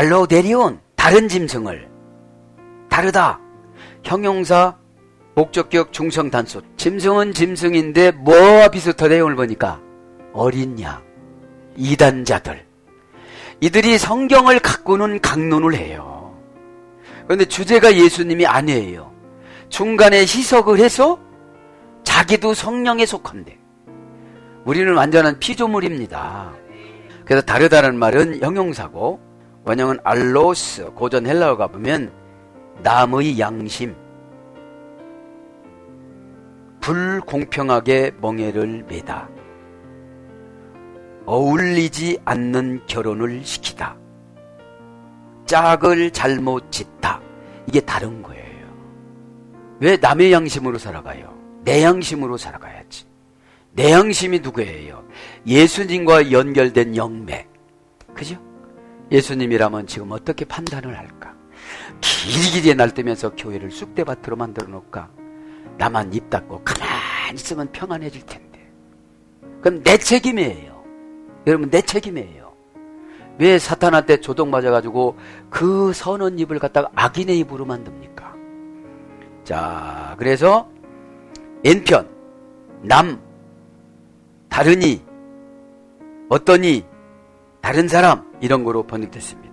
알로 데리온 다른 짐승을 다르다. 형용사 목적격 중성 단수. 짐승은 짐승인데 뭐와 비슷하대요 오늘 보니까 어린 양 이단자들 이들이 성경을 갖고는 강론을 해요. 그런데 주제가 예수님이 아니에요. 중간에 희석을 해서 자기도 성령에 속한데 우리는 완전한 피조물입니다. 그래서 다르다는 말은 형용사고 원형은 알로스 고전 헬라어 가보면 남의 양심. 불공평하게 멍해를 매다. 어울리지 않는 결혼을 시키다. 짝을 잘못 짓다. 이게 다른 거예요. 왜 남의 양심으로 살아가요? 내 양심으로 살아가야지. 내 양심이 누구예요? 예수님과 연결된 영맥 그죠 예수님이라면 지금 어떻게 판단을 할까? 길이길이 날뛰면서 교회를 쑥대밭으로 만들어 놓을까? 나만 입 닫고 가만히 있으면 평안해질 텐데. 그럼 내 책임이에요. 여러분 내 책임이에요. 왜 사탄한테 조동 맞아가지고 그 선한 입을 갖다가 악인의 입으로 만듭니까? 자 그래서 N편 남 다르니 어떠니 다른 사람 이런 거로 번역됐습니다